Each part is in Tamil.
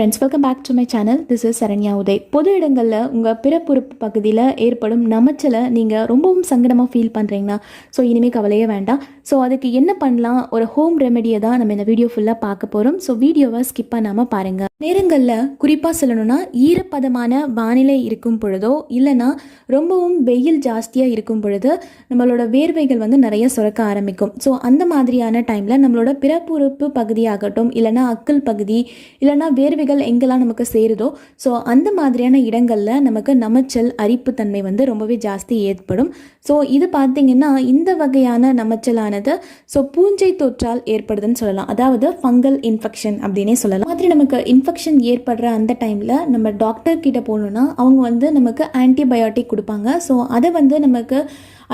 Friends welcome back to my channel this is Saranya Uday பொது இடங்களில் உங்கள் பிறப்புறுப்பு பகுதியில் ஏற்படும் நமச்சலை நீங்கள் ரொம்பவும் சங்கடமாக ஃபீல் பண்ணுறீங்கன்னா ஸோ இனிமேல் கவலையே வேண்டாம். ஸோ அதுக்கு என்ன பண்ணலாம்? ஒரு ஹோம் ரெமெடியை தான் நம்ம இந்த வீடியோ ஃபுல்லாக பார்க்க போகிறோம் ஸோ வீடியோவை ஸ்கிப் பண்ணாமல் பாருங்கள் நேரங்களில் குறிப்பாக சொல்லணும்னா ஈரப்பதமான வானிலை இருக்கும் பொழுதோ இல்லைன்னா ரொம்பவும் வெயில் ஜாஸ்தியாக இருக்கும் பொழுது நம்மளோட வேர்வைகள் வந்து நிறைய சுரக்க ஆரம்பிக்கும். ஸோ அந்த மாதிரியான டைமில் நம்மளோட பிறப்புறுப்பு பகுதியாகட்டும் இல்லைனா அக்கல் பகுதி இல்லைன்னா வேர்வைகள் எங்கெல்லாம் நமக்கு சேருதோ ஸோ அந்த மாதிரியான இடங்களில் நமக்கு நமச்சல் அரிப்புத்தன்மை வந்து ரொம்பவே ஜாஸ்தி ஏற்படும். ஸோ இது பார்த்திங்கன்னா இந்த வகையான நமச்சலானது ஸோ பூஞ்சை தொற்றால் ஏற்படுதுன்னு சொல்லலாம். அதாவது ஃபங்கல் இன்ஃபெக்ஷன் அப்படின்னே சொல்லலாம். மாதிரி நமக்கு இன்ஃபெக்ஷன் ஏற்படுற அந்த டைமில் நம்ம டாக்டர் கிட்ட போகணுன்னா அவங்க வந்து நமக்கு ஆன்டிபயோட்டிக் கொடுப்பாங்க. ஸோ அதை வந்து நமக்கு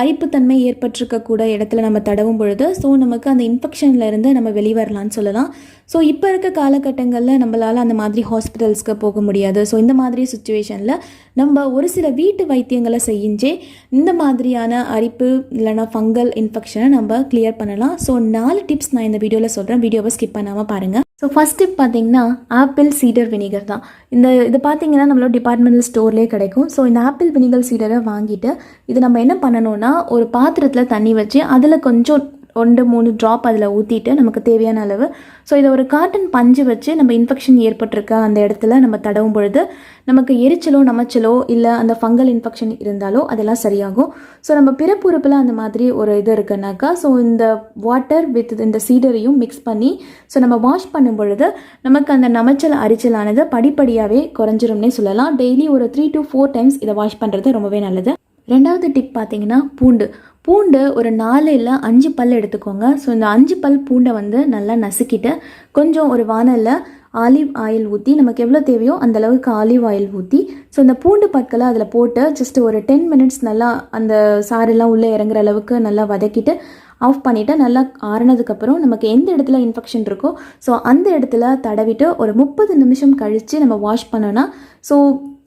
அரிப்புத்தன்மை ஏற்பட்டிருக்கக்கூட இடத்துல நம்ம தடவும் பொழுது ஸோ நமக்கு அந்த இன்ஃபெக்ஷன்ல இருந்து நம்ம வெளிவரலான்னு சொல்லலாம். ஸோ இப்போ இருக்க காலகட்டங்களில் நம்மளால் அந்த மாதிரி ஹாஸ்பிட்டல்ஸ்க்கு போக முடியாது. ஸோ இந்த மாதிரி சுச்சுவேஷனில் நம்ம ஒரு சில வீட்டு வைத்தியங்களை செஞ்சே இந்த மாதிரியான அரிப்பு இல்லைனா ஃபங்கல் இன்ஃபெக்ஷனை நம்ம கிளியர் பண்ணலாம். ஸோ நாலு டிப்ஸ் நான் இந்த வீடியோவில் சொல்கிறேன் வீடியோவை ஸ்கிப் பண்ணாமல் பாருங்கள் ஸோ ஃபஸ்ட் டிப் பார்த்தீங்கன்னா ஆப்பிள் சீடர் வினிகர் தான். இந்த இது பார்த்தீங்கன்னா நம்மளோட டிபார்ட்மெண்டல் ஸ்டோர்லேயே கிடைக்கும். ஸோ இந்த ஆப்பிள் வினிகர் சீடரை வாங்கிட்டு இது நம்ம என்ன பண்ணணும்னா ஒரு பாத்திரத்தில் தண்ணி வச்சு அதில் கொஞ்சம் ஒன்று மூணு ட்ராப் அதில் ஊற்றிட்டு நமக்கு தேவையான அளவு. ஸோ இதை ஒரு காட்டன் பஞ்சு வச்சு நம்ம இன்ஃபெக்ஷன் ஏற்பட்டிருக்க அந்த இடத்துல நம்ம தடவும் பொழுது நமக்கு எரிச்சலோ நமச்சலோ இல்லை அந்த ஃபங்கல் இன்ஃபெக்ஷன் இருந்தாலோ அதெல்லாம் சரியாகும். ஸோ நம்ம பிறப்புறுப்பில் அந்த மாதிரி ஒரு இது இருக்குனாக்கா ஸோ இந்த வாட்டர் வித் இந்த சீடரையும் மிக்ஸ் பண்ணி ஸோ நம்ம வாஷ் பண்ணும் பொழுது நமக்கு அந்த நமச்சல் அரிச்சலானது படிப்படியாகவே குறைஞ்சிரும்னே சொல்லலாம். டெய்லி ஒரு த்ரீ டு ஃபோர் டைம்ஸ் இதை வாஷ் பண்ணுறது ரொம்பவே நல்லது. ரெண்டாவது டிப் பார்த்தீங்கன்னா பூண்டு. பூண்டு ஒரு நாலு இல்லை அஞ்சு பல் எடுத்துக்கோங்க. ஸோ இந்த அஞ்சு பல் பூண்டை வந்து நல்லா நசுக்கிட்டு கொஞ்சம் ஒரு வானலில் ஆலிவ் ஆயில் ஊற்றி நமக்கு எவ்வளோ தேவையோ அந்த அளவுக்கு ஆலிவ் ஆயில் ஊற்றி ஸோ அந்த பூண்டு பற்களை அதில் போட்டு ஜஸ்ட் ஒரு டென் மினிட்ஸ் நல்லா அந்த சாரெல்லாம் உள்ளே இறங்குற அளவுக்கு நல்லா வதக்கிட்டு ஆஃப் பண்ணிவிட்டு நல்லா ஆறினதுக்கப்புறம் நமக்கு எந்த இடத்துல இன்ஃபெக்ஷன் இருக்கோ ஸோ அந்த இடத்துல தடவிட்டு ஒரு முப்பது நிமிஷம் கழித்து நம்ம வாஷ் பண்ணோன்னா ஸோ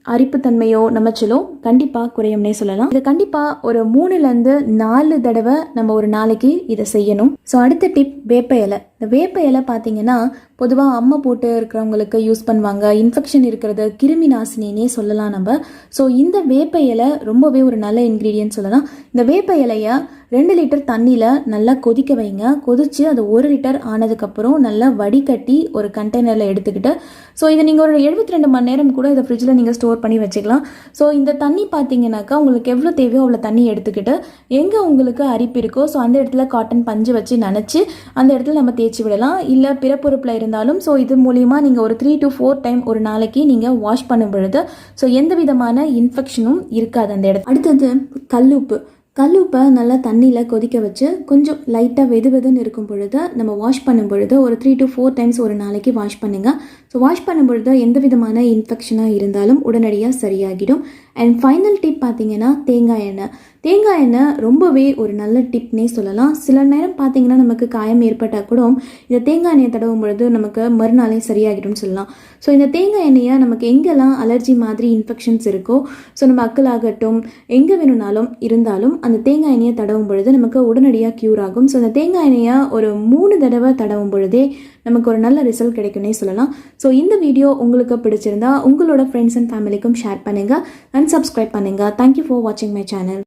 அரிப்புத்தன்மையோ நமச்சலோ கண்டிப்பாக குறையும்னே சொல்லலாம். இது கண்டிப்பாக ஒரு மூணுலேருந்து நாலு தடவை நம்ம ஒரு நாளைக்கு இதை செய்யணும். ஸோ அடுத்த டிப் வேப்ப இலை. இந்த வேப்ப இலை பார்த்தீங்கன்னா பொதுவாக அம்மை போட்டு இருக்கிறவங்களுக்கு யூஸ் பண்ணுவாங்க. இன்ஃபெக்ஷன் இருக்கிறது கிருமி நாசினின்னே சொல்லலாம் நம்ம. ஸோ இந்த வேப்ப இலை ரொம்பவே ஒரு நல்ல இன்க்ரீடியன்ட் சொல்லலாம். இந்த வேப்ப இலையை ரெண்டு லிட்டர் தண்ணியில் நல்லா கொதிக்க வைங்க. கொதித்து அது ஒரு லிட்டர் ஆனதுக்கப்புறம் நல்லா வடிகட்டி ஒரு கண்டெய்னரில் எடுத்துக்கிட்டு ஸோ இதை நீங்கள் ஒரு எழுபத்தி ரெண்டு மணி நேரம் கூட இதை ஃப்ரிட்ஜில் நீங்கள் ஸ்டோர் பண்ணி வச்சுக்கலாம். ஸோ இந்த தண்ணி பார்த்தீங்கன்னாக்கா உங்களுக்கு எவ்வளோ தேவையோ அவ்வளோ தண்ணி எடுத்துக்கிட்டு எங்கே உங்களுக்கு அரிப்பு இருக்கோ ஸோ அந்த இடத்துல காட்டன் பஞ்சு வச்சு நினச்சி அந்த இடத்துல நம்ம தேய்ச்சி விடலாம். இல்லை பிறப்புறுப்பில் இருந்தாலும் ஸோ இது மூலிமா நீங்கள் ஒரு த்ரீ டு ஃபோர் டைம் ஒரு நாளைக்கு நீங்கள் வாஷ் பண்ணும் பொழுது ஸோ எந்த விதமான இன்ஃபெக்ஷனும் இருக்காது அந்த இடத்துல. அடுத்தது கல்லுப்பு கல்லுப்பை நல்லா தண்ணியில் கொதிக்க வச்சு கொஞ்சம் லைட்டாக வெது வெதுன்னு இருக்கும் பொழுது நம்ம வாஷ் பண்ணும் பொழுது ஒரு த்ரீ டு ஃபோர் டைம்ஸ் ஒரு நாளைக்கு வாஷ் பண்ணுங்கள் ஸோ வாஷ் பண்ணும் பொழுது எந்த விதமான இன்ஃபெக்ஷனாக இருந்தாலும் உடனடியாக சரியாகிடும். அண்ட் ஃபைனல் டிப் பார்த்தீங்கன்னா தேங்காய் எண்ணெய். தேங்காய் எண்ணெய் ரொம்பவே ஒரு நல்ல டிப்னே சொல்லலாம். சில நேரம் பார்த்தீங்கன்னா நமக்கு காயம் ஏற்பட்டால் கூட இந்த தேங்காய் எண்ணெயை தடவும் பொழுது நமக்கு மறுநாளே சரியாகிடும்னு சொல்லலாம். ஸோ இந்த தேங்காய் எண்ணெயை நமக்கு எங்கெல்லாம் அலர்ஜி மாதிரி இன்ஃபெக்ஷன்ஸ் இருக்கோ ஸோ நம்ம அக்கலாகட்டும் எங்கே வேணும்னாலும் இருந்தாலும் அந்த தேங்காய் எண்ணெயை தடவும் பொழுது நமக்கு உடனடியாக க்யூர் ஆகும். ஸோ அந்த தேங்காய் எண்ணெயை ஒரு மூணு தடவை தடவும் பொழுதே நமக்கு ஒரு நல்ல ரிசல்ட் கிடைக்கும்னே சொல்லலாம். ஸோ இந்த வீடியோ உங்களுக்கு பிடிச்சிருந்தா உங்களோட ஃப்ரெண்ட்ஸ் அண்ட் ஃபேமிலிக்கும் ஷேர் பண்ணுங்கள் அண்ட் சப்ஸ்கிரைப் பண்ணுங்கள் தேங்க்யூ ஃபார் வாட்சிங் மை சேனல்